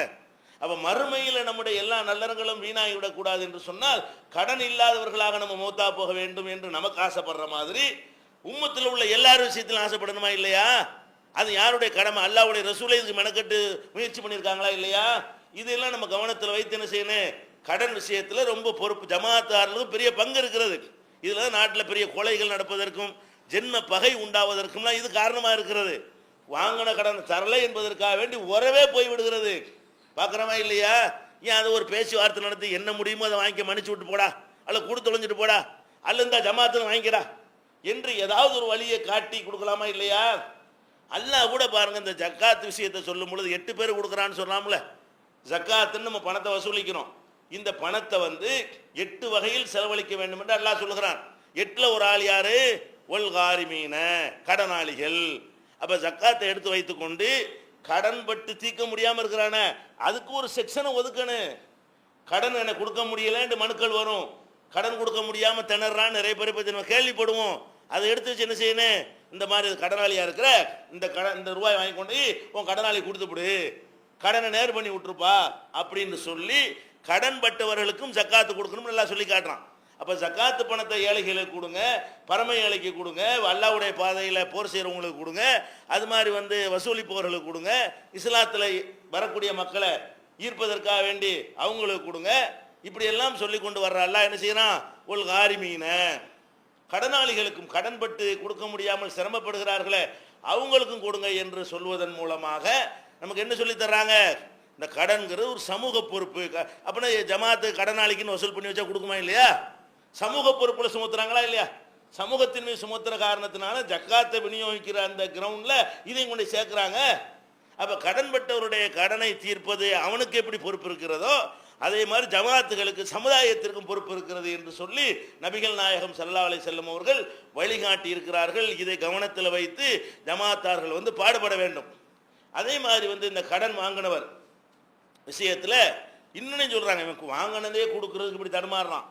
அப்போ மறுமையில் நம்முடைய எல்லா நல்லறங்களும் வீணாகி விடக்கூடாது என்று சொன்னால் கடன் இல்லாதவர்களாக நம்ம மூத்தா போக வேண்டும் என்று நமக்கு ஆசைப்படுற மாதிரி உம்மத்தில் உள்ள எல்லார் விஷயத்திலும் ஆசைப்படணுமா இல்லையா? அது யாருடைய கடமை? அல்லாவுடைய ரசூலை இதுக்கு மெனக்கட்டு முயற்சி பண்ணியிருக்காங்களா இல்லையா? இதெல்லாம் நம்ம கவனத்தில் வைத்து என்ன செய்யணும்? கடன் விஷயத்தில் ரொம்ப பொறுப்பு. ஜமாத்தாரர்களுக்கு பெரிய பங்கு இருக்கிறது. இதில் தான் நாட்டில் பெரிய கொலைகள் நடப்பதற்கும் ஜென்ம பகை உண்டாவதற்கும்லாம் இது காரணமாக இருக்கிறது. வாங்கின கடன் தரலை என்பதற்காக வேண்டி உறவே போய் விடுகிறது பார்க்குறமா இல்லையா? ஏன் அதை ஒரு பேச்சுவார்த்தை நடத்தி என்ன முடியுமோ அதை வாங்கி மன்னிச்சு விட்டு போடா. அல்ல கொடுத்து தொலைஞ்சிட்டு போடா. அல்ல இந்த ஜமாத்தில் வாங்கிக்கடா. என்று ஏதாவது ஒரு வழியை காட்டி கொடுக்கலாமா இல்லையா? அல்லாஹ் கூட பாருங்க இந்த ஜக்காத் விஷயத்தை சொல்லும் பொழுது எட்டு பேர் கொடுக்குறான்னு சொல்லாமல. ஜக்காத்துன்னு நம்ம பணத்தை வசூலிக்கிறோம். இந்த பணத்தை வந்து எட்டு வகையில் செலவழிக்க வேண்டும் என்று அல்லாஹ் சொல்லுகிறான். எட்டில் ஒரு ஆள் யாரு? ஒல்காரி மீன கடனாளிகள். அப்போ ஜக்காத்தை எடுத்து வைத்துக்கொண்டு கடன் பட்டு தீர்க்க முடியாமல் இருக்கிறானே அதுக்கு ஒரு செக்ஷனை ஒதுக்கணும். கடன் எனக்கு கொடுக்க முடியலன்ட்டு மனுக்கள் வரும். கடன் கொடுக்க முடியாமல் திணறான்னு நிறைய பேரை பற்றி நம்ம கேள்விப்படுவோம். அதை எடுத்து வச்சு என்ன செய்யணும்? இந்த மாதிரி கடனாளியாக இருக்கிற இந்த கடன் இந்த ரூபாய் வாங்கி கொண்டு உன் கடனாளி கொடுத்துவிடு கடனை நேர் பண்ணி விட்டுருப்பா அப்படின்னு சொல்லி கடன் பட்டவர்களுக்கும் ஜக்காத்து கொடுக்கணும்னு நல்லா சொல்லி காட்டுறான். அப்போ ஜக்காத்து பணத்தை ஏழைகளுக்கு கொடுங்க பரம ஏழைக்கு கொடுங்க அல்லாவுடைய பாதையில் போர் செய்கிறவங்களுக்கு கொடுங்க அது மாதிரி வந்து வசூலிப்பவர்களுக்கு கொடுங்க இஸ்லாத்தில் வரக்கூடிய மக்களை ஈர்ப்பதற்காக வேண்டி அவங்களுக்கு கொடுங்க. இப்படியெல்லாம் சொல்லி கொண்டு வர்ற அல்லா என்ன செய்யறான்? உல் காரிமீன. கடனாளிகளுக்கும் கடன்பட்டு கொடுக்க முடியாமல் சிரமப்படுகிறார்களே அவங்களுக்கும் கொடுங்க என்று சொல்வதன் மூலமாக நமக்கு என்ன சொல்லி தர்றாங்க? இந்த கடன்கிறது ஒரு சமூக பொறுப்பு. அப்படின்னா ஜமாத்து கடனாளிக்குன்னு வசூல் பண்ணி வச்சா கொடுக்குமா இல்லையா? சமூக பொறுப்பில் சுமத்துறாங்களா இல்லையா? சமூகத்தின் மீது சுமத்துற காரணத்தினால ஜக்காத்தை விநியோகிக்கிற அந்த கிரவுண்ட்ல இதையும் கொண்டு சேர்க்குறாங்க. அப்ப கடன்பட்டவருடைய கடனை தீர்ப்பது அவனுக்கு எப்படி பொறுப்பு இருக்கிறதோ அதே மாதிரி ஜமாத்துகளுக்கு சமுதாயத்திற்கும் பொறுப்பு இருக்கிறது என்று சொல்லி நபிகள் நாயகம் சல்லா அலை செல்லும் அவர்கள் வழிகாட்டி இருக்கிறார்கள். இதை கவனத்தில் வைத்து ஜமாத்தார்கள் வந்து பாடுபட வேண்டும். அதே மாதிரி வந்து இந்த கடன் வாங்கினவர் விஷயத்தில் இன்னும் சொல்கிறாங்க இவன் வாங்கினதே கொடுக்கறதுக்கு இப்படி தடுமாறுறான்.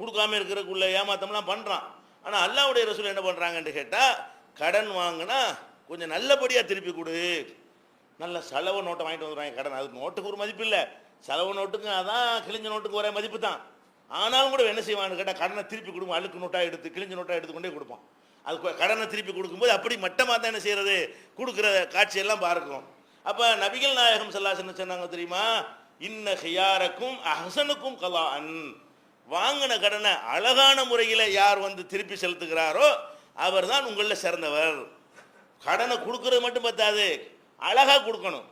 கொடுக்காம இருக்கிறக்குள்ள ஏமாத்தம்லாம் பண்ணுறான் ஆனால் அல்லாவுடைய ரசூல் என்ன பண்ணுறாங்கன்னு கேட்டால் கடன் வாங்கினா கொஞ்சம் நல்லபடியாக திருப்பி கொடு. நல்ல செலவு நோட்டை வாங்கிட்டு வந்துடுவாங்க கடன். அதுக்கு நோட்டுக்கு ஒரு மதிப்பு இல்லை. செலவு நோட்டுக்கும் அதான் கிழிஞ்ச நோட்டுக்கு ஒரே மதிப்பு தான். ஆனாலும் கூட என்ன செய்வான்னு கேட்டால் கடனை திருப்பி கொடுக்கும் அழுக்கு நோட்டாக எடுத்து கிழிஞ்ச நோட்டாக எடுத்துக்கொண்டே கொடுப்போம் கொடுப்பான். அது கடனை திருப்பி கொடுக்கும்போது அப்படி மட்டமாக தான் என்ன செய்யறது? கொடுக்குற காட்சியெல்லாம் பார்க்கும். அப்போ நபிகள் நாயகம் செல்லாசன்னு சொன்னாங்க தெரியுமா? இன்ன ஹியாரக்கும் அஹசனுக்கும் கலான் வாங்கின கடனை அழகான முறையில் யார் வந்து திருப்பி செலுத்துகிறாரோ அவர் தான் உங்களில் சிறந்தவர் கடனை கொடுக்கறது மட்டும் பத்தாது அழகாக கொடுக்கணும்.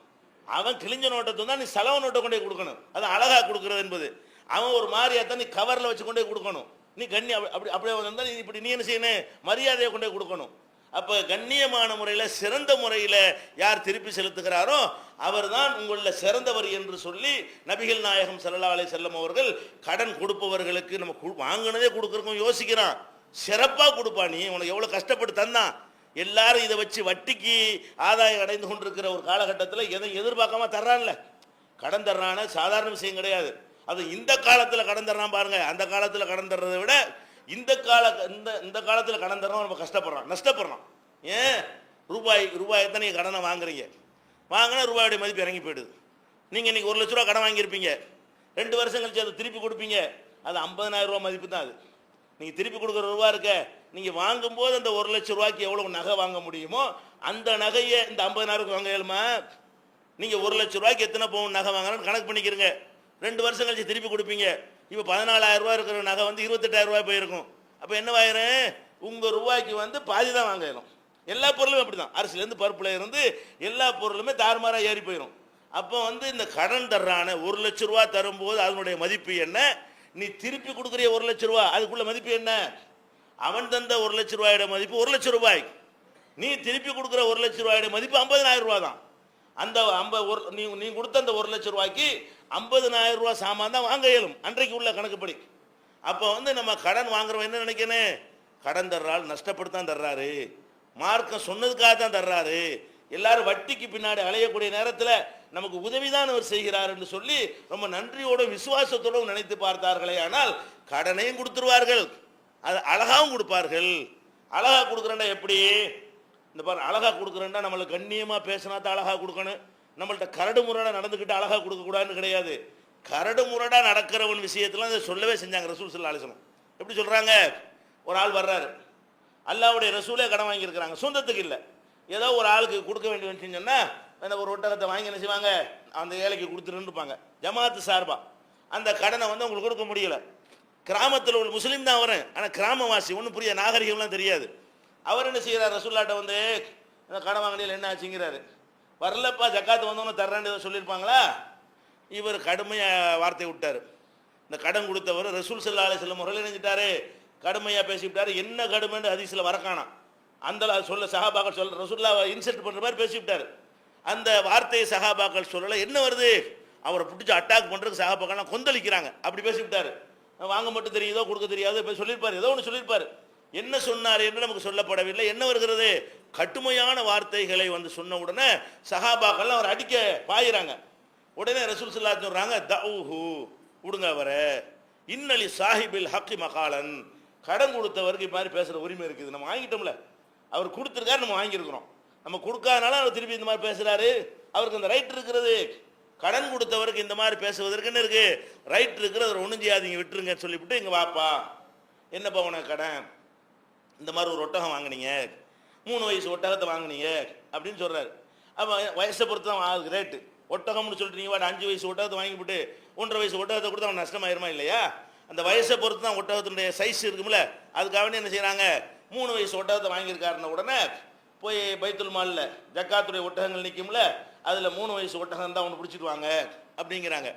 அவன் கிழிஞ்ச நோட்டத்தை தான் நீ செலவு நோட்டை கொண்டே கொடுக்கணும். அது அழகாக கொடுக்கறது என்பது. அவன் ஒரு மாதிரியா தான் நீ கவரில் வச்சு கொண்டே கொடுக்கணும். நீ கண்ணி அப்படி அப்படி அப்படியே வந்தா நீ இப்படி நீ என்ன செய்யணும்? மரியாதையை கொண்டே கொடுக்கணும். அப்போ கண்ணியமான முறையில் சிறந்த முறையில் யார் திருப்பி செலுத்துகிறாரோ அவர் தான் உங்களில் சிறந்தவர் என்று சொல்லி நபிகள் நாயகம் செல்லா அலை செல்லம் அவர்கள் கடன் கொடுப்பவர்களுக்கு நம்ம வாங்கினதே கொடுக்குறக்கும் யோசிக்கிறான். சிறப்பாக கொடுப்பா நீ உனக்கு எவ்வளோ கஷ்டப்பட்டு தந்தான். எல்லாரும் இதை வச்சு வட்டிக்கு ஆதாயம் அடைந்து கொண்டிருக்கிற ஒரு காலகட்டத்தில் எதை எதிர்பார்க்காம தர்றான்ல. கடன் தர்றான சாதாரண விஷயம் கிடையாது. அது இந்த காலத்தில் கடன் தர்றான் பாருங்க அந்த காலத்தில் கடன் தர்றதை விட இந்த கால இந்த இந்த காலத்தில் கடன் தரணும் நம்ம கஷ்டப்படுறோம் நஷ்டப்படுறோம் ஏன்? ரூபாய் ரூபாய் தான் நீங்கள் கடனை வாங்குறீங்க? வாங்கினா ரூபாயுடைய மதிப்பு இறங்கி போயிடுது. நீங்கள் இன்னைக்கு ஒரு லட்ச ரூபா கடன் வாங்கியிருப்பீங்க. ரெண்டு வருஷம் கழிச்சு அதை திருப்பி கொடுப்பீங்க. அது 50000 ரூபா மதிப்பு தான் அது. நீங்கள் திருப்பி கொடுக்குற ரூபா இருக்க. நீங்கள் வாங்கும்போது அந்த ஒரு லட்ச ரூபாய்க்கு எவ்வளோ நகை வாங்க முடியுமோ அந்த நகையை இந்த 50000 வாங்க இயலுமா? நீங்கள் ஒரு லட்ச ரூபாய்க்கு எத்தனை பவுன் நகை வாங்கணும்னு கணக்கு பண்ணிக்கிறங்க. ரெண்டு வருஷம் கழிச்சு திருப்பி கொடுப்பீங்க. இப்போ பதினாலாயிரம் ரூபாய் இருக்கிற நகை வந்து இருபத்தெட்டாயிரம் ரூபாய் போயிருக்கும். அப்போ என்னவாயிரும் உங்கள் ரூபாய்க்கு வந்து பாதி தான் வாங்கிடும் எல்லா பொருளும் அப்படி தான் அரிசிலேருந்து பருப்பில் இருந்து எல்லா பொருளுமே தாறுமாறாக ஏறி போயிடும் அப்போ வந்து இந்த கடன் தர்றான ஒரு லட்ச ரூபா தரும்போது அதனுடைய மதிப்பு என்ன? நீ திருப்பி கொடுக்குறிய ஒரு லட்ச ரூபா அதுக்குள்ள மதிப்பு என்ன? அவன் தந்த ஒரு லட்ச ரூபாயோட மதிப்பு ஒரு லட்ச ரூபாய். நீ திருப்பி கொடுக்குற ஒரு லட்ச ரூபாயோட மதிப்பு ஐம்பதனாயிரம் ரூபா தான் அந்த ஐம்பது ஒரு நீ நீ கொடுத்த அந்த ஒரு லட்ச ரூபாய்க்கு ஐம்பதனாயிரம் ரூபா சாமான் தான் வாங்க இயலும். அன்றைக்கு உள்ள கணக்குப்படி. அப்போ வந்து நம்ம கடன் வாங்குறவன் என்ன நினைக்கணும்? கடன் தர்றாள் நஷ்டப்படுத்தான் தர்றாரு. மார்க்கம் சொன்னதுக்காக தான் தர்றாரு. எல்லாரும் வட்டிக்கு பின்னாடி அலையக்கூடிய நேரத்தில் நமக்கு உதவிதான் அவர் செய்கிறார் என்று சொல்லி ரொம்ப நன்றியோடும் விசுவாசத்தோடும் நினைத்து பார்த்தார்களே. ஆனால் கடனையும் கொடுத்துருவார்கள். அது அழகாகவும் கொடுப்பார்கள். அழகாக கொடுக்குறேன்னா எப்படி? இந்த பாரு அழகாக கொடுக்குறேன்னா நம்மளை கண்ணியமாக பேசினா தான் அழகாக கொடுக்கணும். நம்மள்ட்ட கரடு முரடாக நடந்துக்கிட்டு அழகாக கொடுக்கக்கூடாதுன்னு கிடையாது. கரடு முரடாக நடக்கிறவன் விஷயத்தில் அதை சொல்லவே செஞ்சாங்க ரசூல் சல்லா ஆலோசனம் எப்படி சொல்கிறாங்க ஒரு ஆள் வர்றாரு. அல்லாவுடைய ரசூலே கடன் வாங்கியிருக்கிறாங்க. சொந்தத்துக்கு இல்லை. ஏதோ ஒரு ஆளுக்கு கொடுக்க வேண்டிய வந்துச்சுன்னு சொன்னா அந்த ஒரு ஒட்டகத்தை வாங்கி என்ன செய்வாங்க? அந்த ஏழைக்கு கொடுத்துருன்னு ஜமாத்து சார்பாக அந்த கடனை வந்து அவங்களுக்கு கொடுக்க முடியல. கிராமத்தில் உள்ள முஸ்லீம் தான் வரேன் ஆனால் கிராமவாசி ஒன்றும் புரிய நாகரிகம்லாம் தெரியாது. அவர் என்ன செய்கிறார்? ரசூல்லாட்ட வந்து இந்த கடன் வாங்கினியில் என்ன ஆச்சுங்கிறாரு. வரலப்பா ஜக்காத்து வந்தவொன்னு தர்றேன்னு ஏதோ சொல்லியிருப்பாங்களா? இவர் கடுமையாக வார்த்தை விட்டார். இந்த கடன் கொடுத்தவர் ரசூல் சல்லா அலி முறையில் நினைஞ்சிட்டாரு கடுமையாக பேசிவிட்டாரு என்ன கடுமைன்னு ஹதீஸில் வரக்கானாம் அந்த சொல்ல சஹாபாக்கள் சொல்ல ரசூல்லா இன்சல்ட் பண்ணுற மாதிரி பேசிவிட்டார் அந்த வார்த்தையை சஹாபாக்கள் சொல்லலை. என்ன வருது? அவரை பிடிச்சி அட்டாக் பண்ணுறதுக்கு சஹாபாக்கள்லாம் கொந்தளிக்கிறாங்க. அப்படி பேசிவிட்டார் வாங்க மட்டும் தெரியுதோ கொடுக்க தெரியாதோ இப்போ ஏதோ ஒன்று சொல்லியிருப்பார். என்ன சொன்னார் என்று நமக்கு சொல்லப்படவில்லை. என்ன வருகிறது? கட்டுமையான வார்த்தைகளை வந்து சொன்ன உடனே சஹாபாக்கள்லாம் அவர் அடிக்க பாயிறாங்க. உடனே ரசூல் சல்லா சொல்றாங்க தவுஹு விடுங்க அவரை. இன்னலி சாஹிபில் ஹக்கி மகாலன். கடன் கொடுத்தவருக்கு இது மாதிரி பேசுற உரிமை இருக்குது. நம்ம வாங்கிட்டோம்ல. அவர் கொடுத்துருக்காரு நம்ம வாங்கியிருக்கிறோம். நம்ம கொடுக்காதனால அவர் திருப்பி இந்த மாதிரி பேசுறாரு. அவருக்கு அந்த ரைட் இருக்கிறது கடன் கொடுத்தவருக்கு இந்த மாதிரி பேசுவதற்கு என்ன இருக்கு? ரைட் இருக்கிறது அவர் ஒன்றும் செய்யாதீங்க விட்டுருங்கன்னு சொல்லிவிட்டு இங்க வாப்பா. என்னப்பா உனக்கு கடன்? இந்த மாதிரி ஒரு ஒட்டகம் வாங்கினீங்க. மூணு வயசு ஒட்டகத்தை வாங்கினீங்க அப்படின்னு சொல்கிறாரு அப்போ வயசை பொறுத்து தான் ஆகுது ரேட்டு ஒட்டகம்னு சொல்லிட்டு நீங்கள் வாட அஞ்சு வயசு ஒட்டகத்தை வாங்கிவிட்டு ஒன்றரை வயசு ஒட்டகத்தை கொடுத்து அவன் நஷ்டமாயிருமா இல்லையா? அந்த வயசை பொறுத்து தான் ஒட்டகத்தினுடைய சைஸ் இருக்கும்ல. அதுக்காக என்ன செய்கிறாங்க மூணு வயசு ஒட்டகத்தை வாங்கியிருக்காருன உடனே போய் பைத்துல் மாலில் ஜக்காத்துடைய ஒட்டகங்கள் நிற்கும்ல அதில் மூணு வயசு ஒட்டகம் தான் ஒன்று பிடிச்சிட்டு வாங்க அப்படிங்கிறாங்க.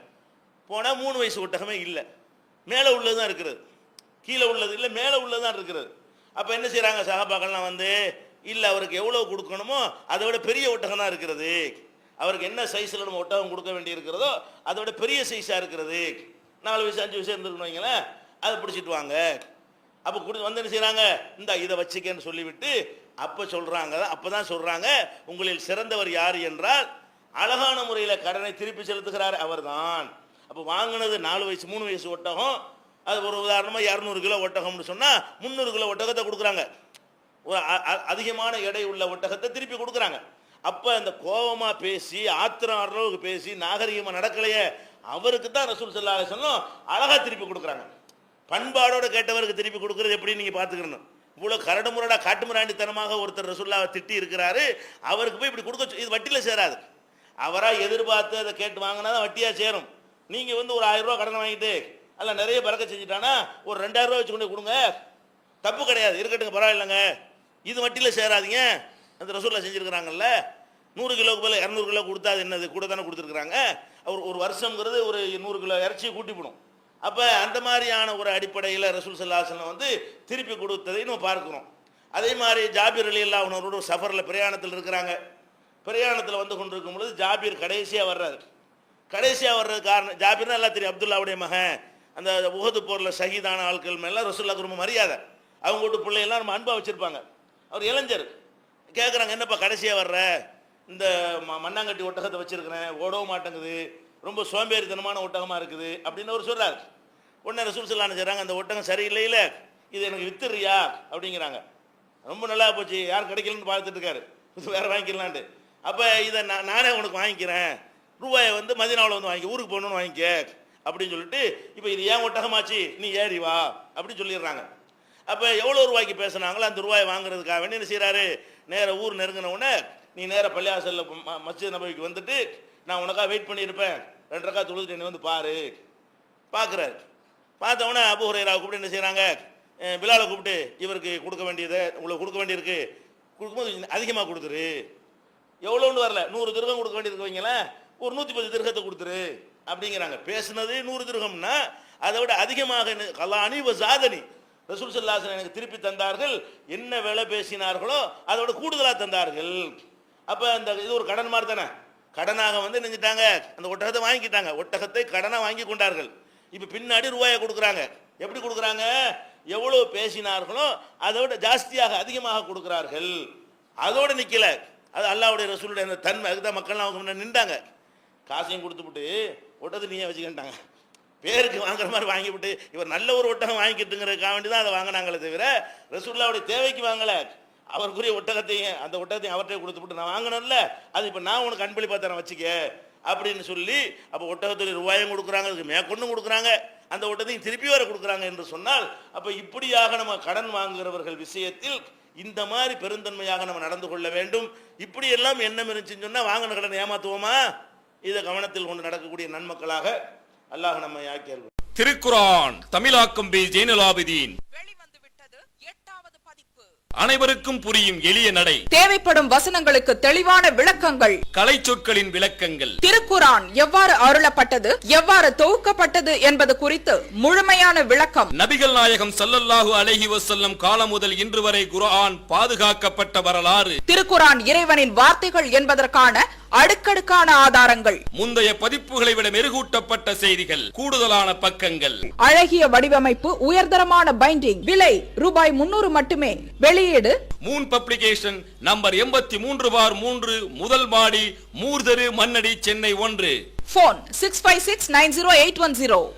போனால் மூணு வயசு ஒட்டகமே இல்லை. மேலே உள்ளது தான் இருக்கிறது கீழே உள்ளது இல்லை மேலே உள்ளது தான் இருக்கிறது அப்போ என்ன செய்கிறாங்க சகாபாக்கள்லாம் வந்து இல்லை அவருக்கு எவ்வளோ கொடுக்கணுமோ அதை விட பெரிய ஒட்டகம் தான் இருக்கிறது. அவருக்கு என்ன சைஸில் நம்ம ஒட்டகம் கொடுக்க வேண்டி இருக்கிறதோ அதை விட பெரிய சைஸாக இருக்கிறது. நாலு வயசு அஞ்சு வயசு இருந்துருக்கணும் வைங்களேன் அதை பிடிச்சிட்டு வாங்க. அப்போ குடி வந்து என்ன செய்கிறாங்க இந்த இதை வச்சுக்கன்னு சொல்லிவிட்டு அப்போ சொல்கிறாங்க அப்போ தான் சொல்கிறாங்க உங்களில் சிறந்தவர் யார் என்றால் அழகான முறையில் கடனை திருப்பி செலுத்துகிறார் அவர் தான் அப்போ வாங்கினது நாலு வயசு மூணு வயசு ஒட்டகம் அது ஒரு உதாரணமாக இரநூறு கிலோ ஒட்டகம்னு சொன்னால் முந்நூறு கிலோ ஒட்டகத்தை கொடுக்குறாங்க. ஒரு அ- அ- அதிகமான எடை உள்ள ஒட்டகத்தை திருப்பி கொடுக்குறாங்க. அப்போ அந்த கோபமாக பேசி ஆத்திரம் அளவுக்கு பேசி நாகரிகமாக நடக்கலையே அவருக்கு தான் ரசூல் சல்லா சொன்னோம் அழகாக திருப்பி கொடுக்குறாங்க. பண்பாடோட கேட்டவருக்கு திருப்பி கொடுக்குறது எப்படி நீங்கள் பார்த்துக்கணும். இவ்வளோ கரடுமுரடா காட்டுமிராண்டித்தனமாக ஒருத்தர் ரசூல்லாவை திட்டி இருக்கிறாரு. அவருக்கு போய் இப்படி கொடுக்க இது வட்டியில் சேராது. அவராக எதிர்பார்த்து அதை கேட்டு வாங்கினா தான் வட்டியாக சேரும். நீங்கள் வந்து ஒரு ஆயிரம் ரூபா கடனை வாங்கிட்டு அதில் நிறைய பறக்க செஞ்சுட்டானா? ஒரு ரெண்டாயிரம் ரூபா வச்சு கொண்டு கொடுங்க. தப்பு கிடையாது. இருக்கட்டுங்க பரவாயில்லைங்க. இது வட்டியில் சேராதீங்க. அந்த ரசூலில் செஞ்சுருக்கிறாங்கல்ல. நூறு கிலோக்கு போல இரநூறு கிலோ கொடுத்தா அது என்னது? கூட தானே கொடுத்துருக்குறாங்க. அவர் ஒரு வருஷங்கிறது ஒரு நூறு கிலோ இறைச்சியை கூட்டி போடும். அப்போ அந்த மாதிரியான ஒரு அடிப்படையில் ரசூல் சல்லாஹலம் வந்து திருப்பி கொடுத்ததை நம்ம பார்க்குறோம். அதே மாதிரி ஜாபீர் அலி அல்லா அவனோட ஒரு சஃபரில் பிரயாணத்தில் இருக்கிறாங்க. பிரயாணத்தில் வந்து கொண்டிருக்கும் பொழுது ஜாபீர் கடைசியாக வர்றாரு. கடைசியாக வர்றது காரணம் ஜாபீர்னா எல்லாம் தெரியும் அப்துல்லாவுடைய மகன். அந்த உகது போரில் ஷஹீதான ஆட்கள் மேலாம் ரசூல்லாக்கு ரொம்ப மரியாதை. அவங்க வீட்டு பிள்ளையெல்லாம் நம்ம அன்பாக வச்சுருப்பாங்க. அவர் இளைஞர். கேட்குறாங்க என்னப்பா கடைசியாக வர்ற? இந்த ம மண்ணாங்கட்டி ஒட்டகத்தை வச்சுருக்கிறேன். ஓடவும் மாட்டேங்குது. ரொம்ப சோம்பேறித்தனமான ஒட்டகமாக இருக்குது. அப்படின்னு அவர் சொல்கிறார் உடனே ரசூல் சொல்லான்னு செய்கிறாங்க அந்த ஒட்டகம் இல்லை இது எனக்கு வித்துறியா? அப்படிங்கிறாங்க. ரொம்ப நல்லா போச்சு. யார் கிடைக்கலன்னு பார்த்துட்டு இருக்காரு. இது வேறு வாங்கிக்கலான்ட்டு. அப்போ இதை நான் நானே உனக்கு வாங்கிக்கிறேன். ரூபாயை வந்து மதினாவில் வந்து வாங்கிக்க ஊருக்கு போகணுன்னு வாங்கிக்க. அப்படின்னு சொல்லிட்டு இப்போ இது ஏன் ஒட்டகமாச்சு? நீ ஏறி வா அப்படின்னு சொல்லிடுறாங்க. அப்போ எவ்வளோ ரூபாய்க்கு பேசுனாங்களோ அந்த ரூபாயை வாங்குறதுக்காக வேண்டி என்ன செய்கிறாரு நேராக ஊர் நெருங்கினவுடனே நீ நேராக பள்ளியாசலில் மஸ்ஜித் நபவிக்கு வந்துட்டு நான் உனக்காக வெயிட் பண்ணியிருப்பேன். ரெண்டு ரக்கா தொழுதுட்டு என்னை வந்து பாரு. பார்க்குறாரு பார்த்த உடனே அபு ஹுரேரா கூப்பிட்டு என்ன செய்கிறாங்க பிலாலை கூப்பிட்டு இவருக்கு கொடுக்க வேண்டியதை உங்களுக்கு கொடுக்க வேண்டியிருக்கு. கொடுக்கும்போது அதிகமாக கொடுத்துரு. எவ்வளோன்னு வரல. நூறு திருகம் கொடுக்க வேண்டியிருக்கு வைங்களேன். ஒரு நூற்றி பத்து திருகத்தை கொடுத்துரு. அப்படிங்கிறாங்க. பேசுனது நூறு திருகம்னா அதை விட அதிகமாக என்ன- கலானி வ சாதனி ரசூல் சல்லாசன் எனக்கு திருப்பி தந்தார்கள். என்ன வேலை பேசினார்களோ அதோட கூடுதலாக தந்தார்கள். அப்போ அந்த இது ஒரு கடன் மாதிரி தானே? கடனாக வந்து நினைஞ்சிட்டாங்க அந்த ஒட்டகத்தை வாங்கிக்கிட்டாங்க. ஒட்டகத்தை கடனாக வாங்கி கொண்டார்கள். இப்போ பின்னாடி ரூபாயை கொடுக்குறாங்க. எப்படி கொடுக்குறாங்க? எவ்வளோ பேசினார்களோ அதை விட ஜாஸ்தியாக அதிகமாக கொடுக்குறார்கள். அதோடு நிற்கல அது அல்லாவுடைய ரசூலுடைய அந்த தன்மை அதுதான் மக்கள்லாம் அவங்க முன்னாடி நின்றாங்க. காசையும் கொடுத்துப்புட்டு ஒட்டத்தை நீயே வச்சுக்கிட்டாங்க பேருக்கு வாங்குற மாதிரி வாங்கிவிட்டு இவர் நல்ல ஒரு ஒட்டகம் வாங்கிக்கிட்டுங்கிறதுக்காக வேண்டி தான் அதை வாங்கினாங்களே தவிர ரசூல்லாவுடைய தேவைக்கு வாங்கலை. அவருக்குரிய ஒட்டகத்தையும் அந்த ஒட்டகத்தையும் அவர்கிட்ட கொடுத்துட்டு நான் வாங்கினேன்ல அது இப்போ நான் உனக்கு அன்பளிப்பா தரேன் வச்சுக்க. அப்படின்னு சொல்லி அப்போ ஒட்டகத்துடைய ரூபாயும் கொடுக்குறாங்க அதுக்கு மேற்கொண்டும் கொடுக்குறாங்க. அந்த ஒட்டத்தையும் திருப்பி வர கொடுக்குறாங்க என்று சொன்னால் அப்போ இப்படியாக நம்ம கடன் வாங்குகிறவர்கள் விஷயத்தில் இந்த மாதிரி பெருந்தன்மையாக நம்ம நடந்து கொள்ள வேண்டும். இப்படி எல்லாம் எண்ணம் இருந்துச்சுன்னு சொன்னால் வாங்கின கடன் ஏமாத்துவோமா? இதை கவனத்தில் கொண்டு நடக்கக்கூடிய நன்மக்களாக அல்லாஹ் நம்மை ஆக்கியர்கள் திருக்குரான் தமிழாக்கம் பி ஜெயினலாபிதீன் அனைவருக்கும் புரியும் எளிய நடை. தேவைப்படும் வசனங்களுக்கு தெளிவான விளக்கங்கள். கலை சொற்களின் விளக்கங்கள். திருக்குரான் எவ்வாறு அருளப்பட்டது எவ்வாறு தொகுக்கப்பட்டது என்பது குறித்து முழுமையான விளக்கம். நபிகள் நாயகம் ஸல்லல்லாஹு அலைஹி வஸல்லம் காலம் முதல் இன்று வரை குர்ஆன் பாதுகாக்கப்பட்ட வரலாறு. திருக்குரான் இறைவனின் வார்த்தைகள் என்பதற்கான அடுக்கடுக்கான ஆதாரங்கள். முந்தைய பதிப்புகளை விட மெருகூட்டப்பட்ட செய்திகள் கூடுதலான பக்கங்கள். அழகிய வடிவமைப்பு உயர்தரமான பைண்டிங் விலை ரூபாய் முன்னூறு மட்டுமே. வெளியீடு. மூன் பப்ளிகேஷன் நம்பர் எண்பத்தி மூன்று பார் மூன்று முதல் மாடி மூர்தரு மன்னடி சென்னை ஒன்று. Phone six five six nine zero eight one zero